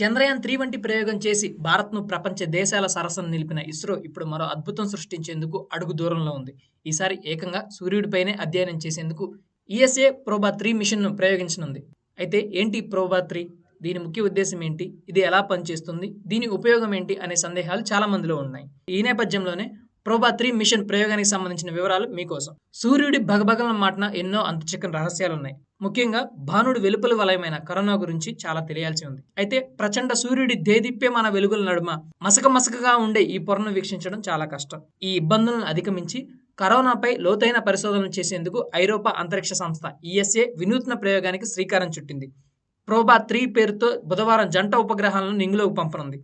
Chandrayaan three వంటి ప్రయోగం చేసి భారత్ను ప్రపంచ దేశాల సరసన నిలిపిన ఇస్రో ఇప్పుడు మరో అద్భుతం సృష్టించేందుకు అడుగు దూరంలో ఉంది. ఈసారి ఏకంగా సూర్యుడిపైనే అధ్యయనం చేసేందుకు ఈఎస్ఏ ప్రోబా త్రీ మిషన్ను ప్రయోగించనుంది. అయితే ఏంటి ప్రోబా త్రీ? దీని ముఖ్య ఉద్దేశం ఏంటి? ఇది ఎలా పనిచేస్తుంది? దీని ఉపయోగం ఏంటి? అనే సందేహాలు చాలా మందిలో ఉన్నాయి. ఈ నేపథ్యంలోనే ప్రోబా త్రీ మిషన్ ప్రయోగానికి సంబంధించిన వివరాలు మీకోసం. సూర్యుడి భగభగల మాటన ఎన్నో అంతుచిక్కని రహస్యాలు ఉన్నాయి ముఖ్యంగా భానుడి వెలుపల వలయమైన కరోనా గురించి చాలా తెలియాల్సి ఉంది. అయితే ప్రచండ సూర్యుడి దేదీప్యే మన వెలుగుల నడుమ మసక మసకగా ఉండే ఈ పొరను వీక్షించడం చాలా కష్టం. ఈ ఇబ్బందులను అధిగమించి కరోనాపై లోతైన పరిశోధనలు చేసేందుకు ఐరోపా అంతరిక్ష సంస్థ ఈఎస్ఏ వినూత్న ప్రయోగానికి శ్రీకారం చుట్టింది. ప్రోబా త్రీ పేరుతో బుధవారం జంట ఉపగ్రహాలను నింగులోకి పంపనుంది.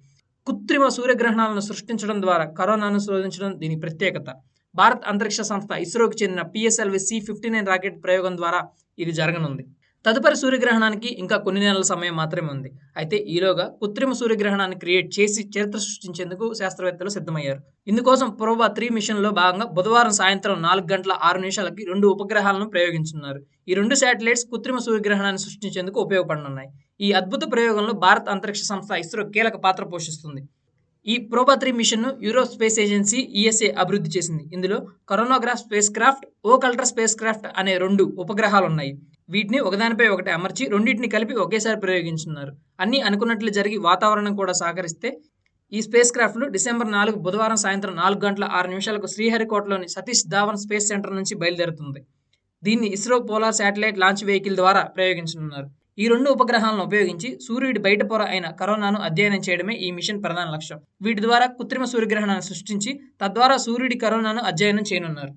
కృత్రిమ సూర్యగ్రహణాలను సృష్టించడం ద్వారా కరోనాను శోధించడం దీని ప్రత్యేకత. భారత్ అంతరిక్ష సంస్థ ఇస్రోకి చెందిన PSLV C fifty nine rocket ప్రయోగం ద్వారా ఇది జరగనుంది. తదుపరి సూర్యగ్రహణానికి ఇంకా కొన్ని నెలల సమయం మాత్రమే ఉంది. అయితే ఈలోగా కృత్రిమ సూర్యగ్రహణాన్ని క్రియేట్ చేసి చరిత్ర సృష్టించేందుకు శాస్త్రవేత్తలు సిద్ధమయ్యారు. ఇందుకోసం ప్రోబా త్రీ మిషన్లో భాగంగా బుధవారం సాయంత్రం నాలుగు గంటల ఆరు నిమిషాలకి రెండు ఉపగ్రహాలను ప్రయోగించున్నారు. ఈ రెండు శాటిలైట్స్ కృత్రిమ సూర్యగ్రహణాన్ని సృష్టించేందుకు ఉపయోగపడనున్నాయి. ఈ అద్భుత ప్రయోగంలో భారత అంతరిక్ష సంస్థ ఇస్రో కీలక పాత్ర పోషిస్తుంది. ఈ ప్రోబా త్రీ మిషన్ను యూరో స్పేస్ ఏజెన్సీ ఈఎస్ఏ అభివృద్ధి చేసింది. ఇందులో coronagraph spacecraft occulter spacecraft అనే రెండు ఉపగ్రహాలు ఉన్నాయి వీటిని ఒకదానిపై ఒకటి అమర్చి రెండింటిని కలిపి ఒకేసారి ప్రయోగించున్నారు అన్నీ అనుకున్నట్లు జరిగి వాతావరణం కూడా సహకరిస్తే ఈ స్పేస్ క్రాఫ్ట్లు డిసెంబర్ నాలుగు బుధవారం సాయంత్రం నాలుగు గంటల ఆరు నిమిషాలకు శ్రీహరికోటలోని సతీష్ ధావన్ స్పేస్ సెంటర్ నుంచి బయలుదేరుతుంది. దీన్ని ISRO polar satellite launch vehicle ద్వారా ప్రయోగించనున్నారు. ఈ రెండు ఉపగ్రహాలను ఉపయోగించి సూర్యుడి బయట పొర అయిన కరోనాను అధ్యయనం చేయడమే ఈ మిషన్ ప్రధాన లక్ష్యం. వీటి ద్వారా కృత్రిమ సూర్యగ్రహణాన్ని సృష్టించి తద్వారా సూర్యుడి కరోనాను అధ్యయనం చేయనున్నారు.